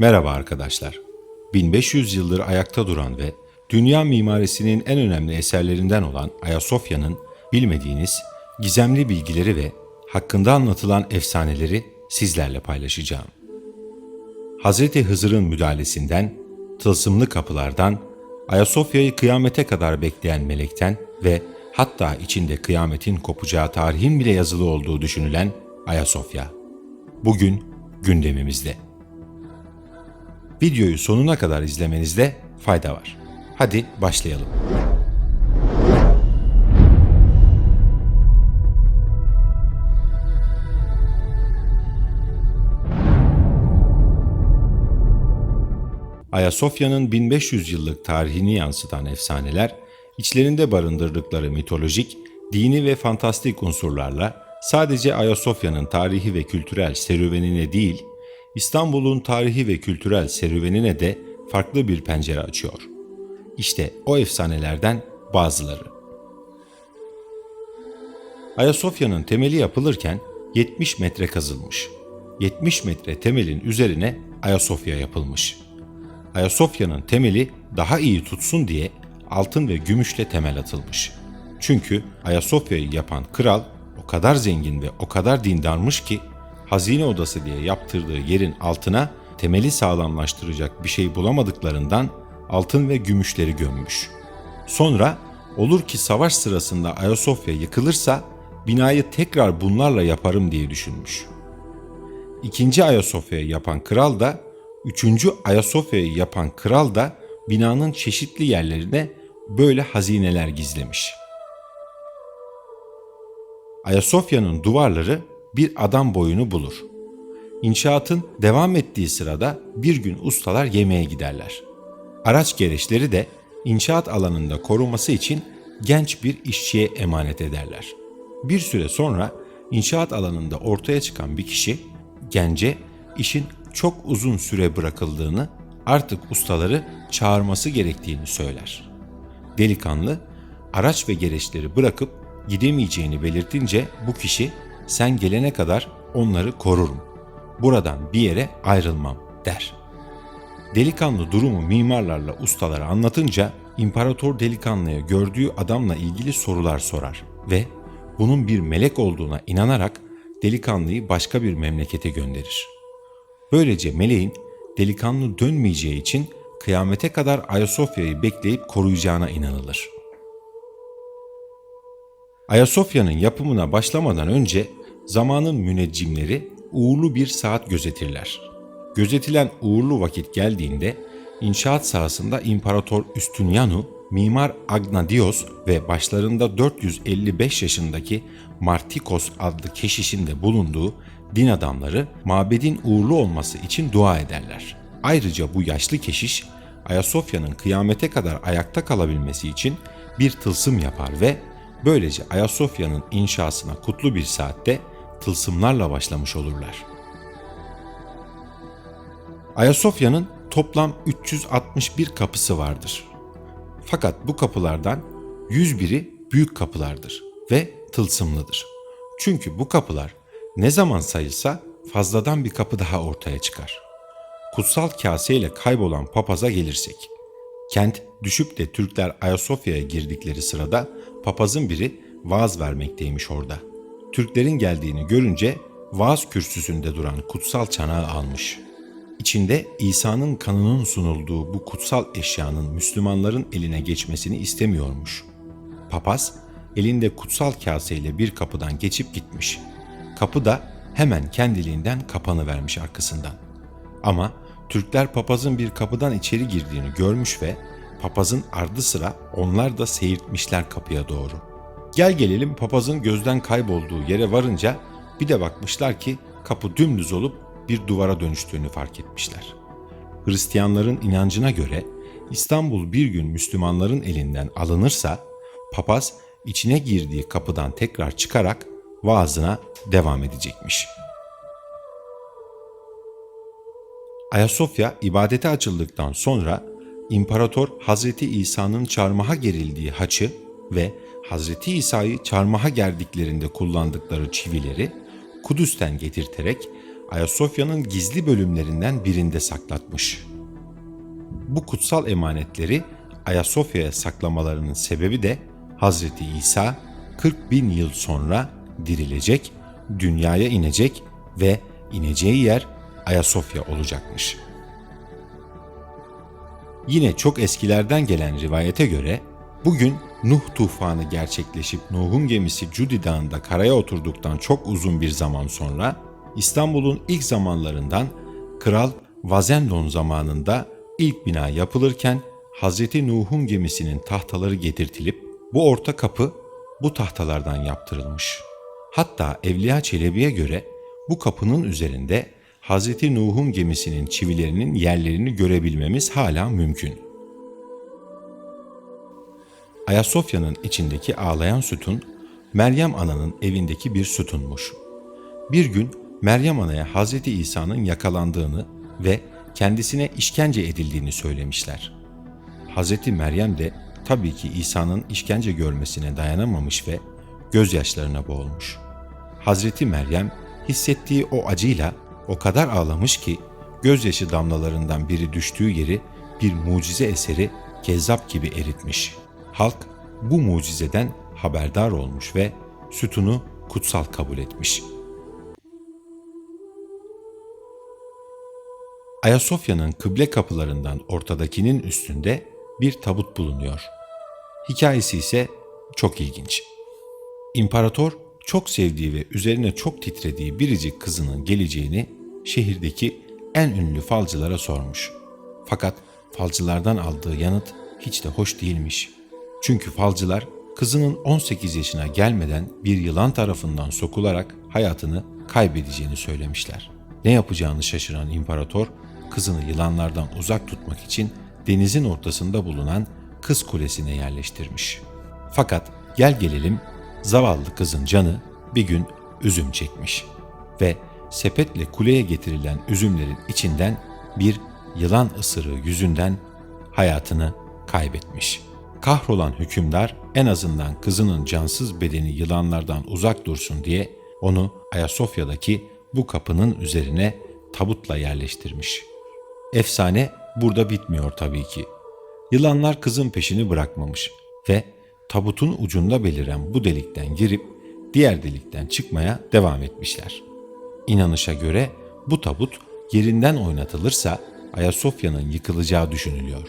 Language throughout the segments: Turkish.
Merhaba arkadaşlar. 1500 yıldır ayakta duran ve dünya mimarisinin en önemli eserlerinden olan Ayasofya'nın bilmediğiniz gizemli bilgileri ve hakkında anlatılan efsaneleri sizlerle paylaşacağım. Hazreti Hızır'ın müdahalesinden, tılsımlı kapılardan, Ayasofya'yı kıyamete kadar bekleyen melekten ve hatta içinde kıyametin kopacağı tarihin bile yazılı olduğu düşünülen Ayasofya. Bugün gündemimizde. Videoyu sonuna kadar izlemenizde fayda var. Hadi başlayalım. Ayasofya'nın 1500 yıllık tarihini yansıtan efsaneler, içlerinde barındırdıkları mitolojik, dini ve fantastik unsurlarla sadece Ayasofya'nın tarihi ve kültürel serüvenine değil, İstanbul'un tarihi ve kültürel serüvenine de farklı bir pencere açıyor. İşte o efsanelerden bazıları. Ayasofya'nın temeli yapılırken 70 metre kazılmış. 70 metre temelin üzerine Ayasofya yapılmış. Ayasofya'nın temeli daha iyi tutsun diye altın ve gümüşle temel atılmış. Çünkü Ayasofya'yı yapan kral o kadar zengin ve o kadar dindarmış ki hazine odası diye yaptırdığı yerin altına temeli sağlamlaştıracak bir şey bulamadıklarından altın ve gümüşleri gömmüş. Sonra olur ki savaş sırasında Ayasofya yıkılırsa binayı tekrar bunlarla yaparım diye düşünmüş. İkinci Ayasofya'yı yapan kral da, üçüncü Ayasofya'yı yapan kral da binanın çeşitli yerlerine böyle hazineler gizlemiş. Ayasofya'nın duvarları bir adam boyunu bulur. İnşaatın devam ettiği sırada bir gün ustalar yemeğe giderler. Araç gereçleri de inşaat alanında korunması için genç bir işçiye emanet ederler. Bir süre sonra inşaat alanında ortaya çıkan bir kişi gence işin çok uzun süre bırakıldığını, artık ustaları çağırması gerektiğini söyler. Delikanlı araç ve gereçleri bırakıp gidemeyeceğini belirtince bu kişi sen gelene kadar onları korurum. Buradan bir yere ayrılmam der. Delikanlı durumu mimarlarla ustalara anlatınca imparator delikanlıya gördüğü adamla ilgili sorular sorar ve bunun bir melek olduğuna inanarak delikanlıyı başka bir memlekete gönderir. Böylece meleğin delikanlı dönmeyeceği için kıyamete kadar Ayasofya'yı bekleyip koruyacağına inanılır. Ayasofya'nın yapımına başlamadan önce zamanın müneccimleri uğurlu bir saat gözetirler. Gözetilen uğurlu vakit geldiğinde inşaat sahasında İmparator Üstünyanu, Mimar Agnadios ve başlarında 455 yaşındaki Martikos adlı keşişin de bulunduğu din adamları mabedin uğurlu olması için dua ederler. Ayrıca bu yaşlı keşiş Ayasofya'nın kıyamete kadar ayakta kalabilmesi için bir tılsım yapar ve böylece Ayasofya'nın inşasına kutlu bir saatte tılsımlarla başlamış olurlar. Ayasofya'nın toplam 361 kapısı vardır. Fakat bu kapılardan 101'i büyük kapılardır ve tılsımlıdır. Çünkü bu kapılar ne zaman sayılsa fazladan bir kapı daha ortaya çıkar. Kutsal kase ile kaybolan papaza gelirsek, kent düşüp de Türkler Ayasofya'ya girdikleri sırada papazın biri vaaz vermekteymiş orada. Türklerin geldiğini görünce vaaz kürsüsünde duran kutsal çanağı almış. İçinde İsa'nın kanının sunulduğu bu kutsal eşyanın Müslümanların eline geçmesini istemiyormuş. Papaz elinde kutsal kaseyle bir kapıdan geçip gitmiş. Kapı da hemen kendiliğinden kapanı vermiş arkasından. Ama Türkler papazın bir kapıdan içeri girdiğini görmüş ve papazın ardı sıra onlar da seyirtmişler kapıya doğru. Gel gelelim papazın gözden kaybolduğu yere varınca bir de bakmışlar ki kapı dümdüz olup bir duvara dönüştüğünü fark etmişler. Hristiyanların inancına göre İstanbul bir gün Müslümanların elinden alınırsa papaz içine girdiği kapıdan tekrar çıkarak vaazına devam edecekmiş. Ayasofya ibadete açıldıktan sonra İmparator Hazreti İsa'nın çarmıha gerildiği haçı ve Hazreti İsa'yı çarmıha gerdiklerinde kullandıkları çivileri Kudüs'ten getirterek Ayasofya'nın gizli bölümlerinden birinde saklatmış. Bu kutsal emanetleri Ayasofya'ya saklamalarının sebebi de Hazreti İsa 40 bin yıl sonra dirilecek, dünyaya inecek ve ineceği yer Ayasofya olacakmış. Yine çok eskilerden gelen rivayete göre bugün Nuh tufanı gerçekleşip Nuh'un gemisi Cudi Dağı'nda karaya oturduktan çok uzun bir zaman sonra İstanbul'un ilk zamanlarından Kral Vazendon zamanında ilk bina yapılırken Hazreti Nuh'un gemisinin tahtaları getirtilip bu orta kapı bu tahtalardan yaptırılmış. Hatta Evliya Çelebi'ye göre bu kapının üzerinde Hazreti Nuh'un gemisinin çivilerinin yerlerini görebilmemiz hala mümkün. Ayasofya'nın içindeki ağlayan sütun, Meryem Ana'nın evindeki bir sütunmuş. Bir gün Meryem Ana'ya Hazreti İsa'nın yakalandığını ve kendisine işkence edildiğini söylemişler. Hazreti Meryem de tabii ki İsa'nın işkence görmesine dayanamamış ve gözyaşlarına boğulmuş. Hazreti Meryem hissettiği o acıyla o kadar ağlamış ki gözyaşı damlalarından biri düştüğü yeri bir mucize eseri kezzap gibi eritmiş. Halk bu mucizeden haberdar olmuş ve sütunu kutsal kabul etmiş. Ayasofya'nın kıble kapılarından ortadakinin üstünde bir tabut bulunuyor. Hikayesi ise çok ilginç. İmparator çok sevdiği ve üzerine çok titrediği biricik kızının geleceğini şehirdeki en ünlü falcılara sormuş. Fakat falcılardan aldığı yanıt hiç de hoş değilmiş. Çünkü falcılar kızının 18 yaşına gelmeden bir yılan tarafından sokularak hayatını kaybedeceğini söylemişler. Ne yapacağını şaşıran imparator kızını yılanlardan uzak tutmak için denizin ortasında bulunan kız kulesine yerleştirmiş. Fakat gel gelelim zavallı kızın canı bir gün üzüm çekmiş ve sepetle kuleye getirilen üzümlerin içinden bir yılan ısırığı yüzünden hayatını kaybetmiş. Kahrolan hükümdar en azından kızının cansız bedeni yılanlardan uzak dursun diye onu Ayasofya'daki bu kapının üzerine tabutla yerleştirmiş. Efsane burada bitmiyor tabii ki. Yılanlar kızın peşini bırakmamış ve tabutun ucunda beliren bu delikten girip diğer delikten çıkmaya devam etmişler. İnanışa göre bu tabut yerinden oynatılırsa Ayasofya'nın yıkılacağı düşünülüyor.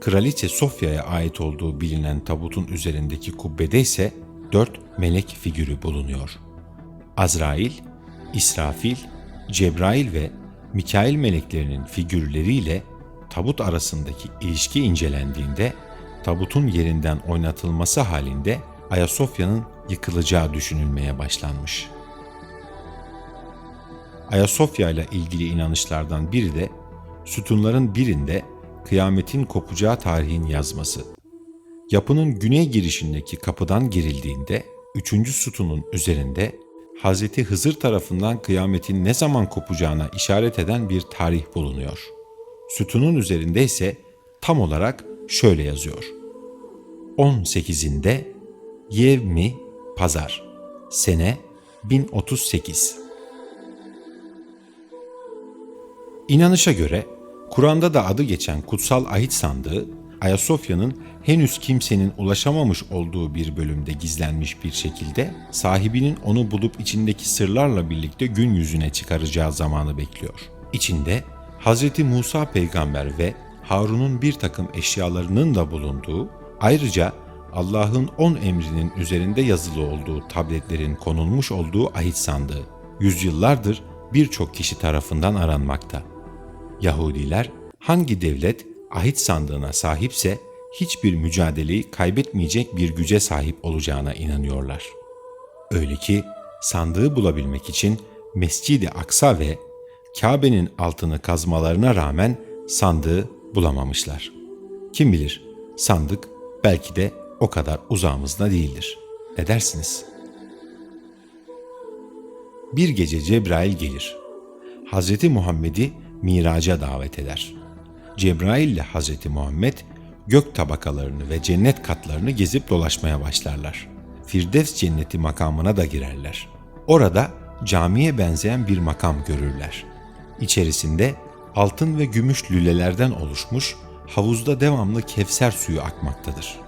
Kraliçe Sofya'ya ait olduğu bilinen tabutun üzerindeki kubbede ise dört melek figürü bulunuyor. Azrail, İsrafil, Cebrail ve Mikail meleklerinin figürleriyle tabut arasındaki ilişki incelendiğinde tabutun yerinden oynatılması halinde Ayasofya'nın yıkılacağı düşünülmeye başlanmış. Ayasofya ile ilgili inanışlardan biri de sütunların birinde kıyametin kopacağı tarihin yazması. Yapının güney girişindeki kapıdan girildiğinde üçüncü sütunun üzerinde Hz. Hızır tarafından kıyametin ne zaman kopacağına işaret eden bir tarih bulunuyor. Sütunun üzerinde ise tam olarak şöyle yazıyor. 18'inde Yevmi Pazar Sene 1038 İnanışa göre Kur'an'da da adı geçen kutsal ahit sandığı Ayasofya'nın henüz kimsenin ulaşamamış olduğu bir bölümde gizlenmiş bir şekilde sahibinin onu bulup içindeki sırlarla birlikte gün yüzüne çıkaracağı zamanı bekliyor. İçinde Hz. Musa peygamber ve Harun'un bir takım eşyalarının da bulunduğu, ayrıca Allah'ın on emrinin üzerinde yazılı olduğu tabletlerin konulmuş olduğu ahit sandığı, yüzyıllardır birçok kişi tarafından aranmakta. Yahudiler hangi devlet ahit sandığına sahipse hiçbir mücadeleyi kaybetmeyecek bir güce sahip olacağına inanıyorlar. Öyle ki sandığı bulabilmek için Mescid-i Aksa ve Kabe'nin altını kazmalarına rağmen sandığı bulamamışlar. Kim bilir sandık belki de o kadar uzağımızda değildir. Ne dersiniz? Bir gece Cebrail gelir. Hazreti Muhammed'i miraca davet eder. Cebrail ile Hazreti Muhammed gök tabakalarını ve cennet katlarını gezip dolaşmaya başlarlar. Firdevs cenneti makamına da girerler. Orada camiye benzeyen bir makam görürler. İçerisinde altın ve gümüş lülelerden oluşmuş havuzda devamlı kevser suyu akmaktadır.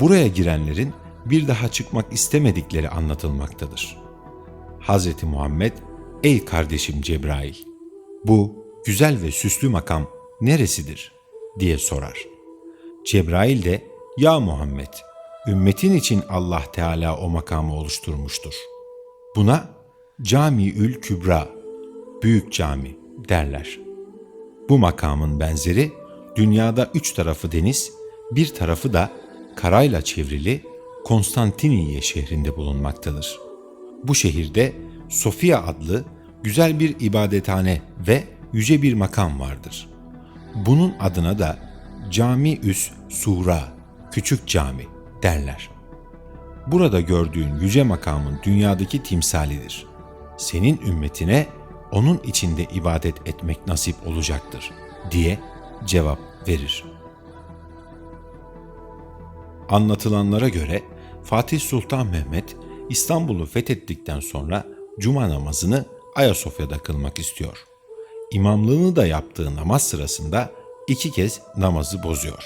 Buraya girenlerin bir daha çıkmak istemedikleri anlatılmaktadır. Hazreti Muhammed, ey kardeşim Cebrail, bu güzel ve süslü makam neresidir diye sorar. Cebrail de, ya Muhammed, ümmetin için Allah Teala o makamı oluşturmuştur. Buna Camiül Kübra, büyük cami derler. Bu makamın benzeri dünyada üç tarafı deniz, bir tarafı da karayla çevrili Konstantiniye şehrinde bulunmaktadır. Bu şehirde Sofia adlı güzel bir ibadethane ve yüce bir makam vardır. Bunun adına da Cami-üs Sura, küçük cami derler. Burada gördüğün yüce makamın dünyadaki timsalidir. Senin ümmetine onun içinde ibadet etmek nasip olacaktır diye cevap verir. Anlatılanlara göre Fatih Sultan Mehmet İstanbul'u fethettikten sonra cuma namazını Ayasofya'da kılmak istiyor. İmamlığını da yaptığı namaz sırasında iki kez namazı bozuyor.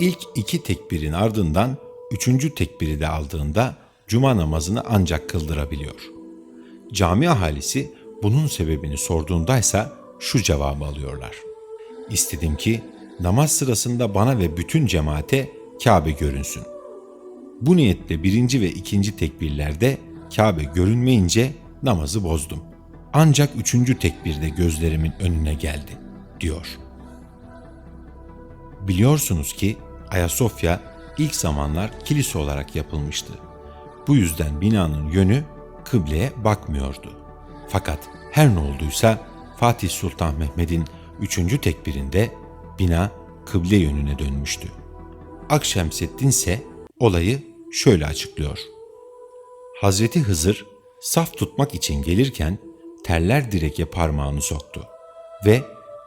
İlk iki tekbirin ardından üçüncü tekbiri de aldığında cuma namazını ancak kıldırabiliyor. Cami ahalisi bunun sebebini sorduğundaysa şu cevabı alıyorlar. İstedim ki namaz sırasında bana ve bütün cemaate Kabe görünsün. Bu niyetle birinci ve ikinci tekbirlerde Kabe görünmeyince namazı bozdum. Ancak üçüncü tekbirde gözlerimin önüne geldi, diyor. Biliyorsunuz ki Ayasofya ilk zamanlar kilise olarak yapılmıştı. Bu yüzden binanın yönü kıbleye bakmıyordu. Fakat her ne olduysa Fatih Sultan Mehmet'in üçüncü tekbirinde bina kıble yönüne dönmüştü. Akşemseddin ise olayı şöyle açıklıyor. Hazreti Hızır saf tutmak için gelirken terler direke parmağını soktu ve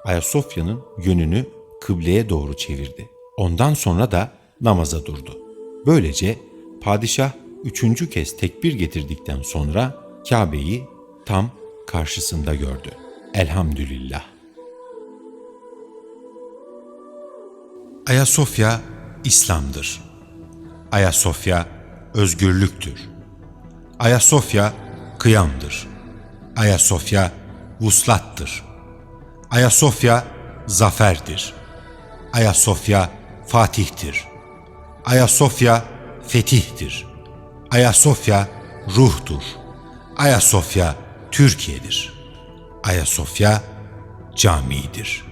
Ayasofya'nın yönünü kıbleye doğru çevirdi. Ondan sonra da namaza durdu. Böylece padişah üçüncü kez tekbir getirdikten sonra Kabe'yi tam karşısında gördü. Elhamdülillah. Ayasofya İslam'dır. Ayasofya özgürlüktür. Ayasofya kıyamdır. Ayasofya vuslattır. Ayasofya zaferdir. Ayasofya fatihtir. Ayasofya fetihtir. Ayasofya ruhtur. Ayasofya Türkiye'dir. Ayasofya camidir.''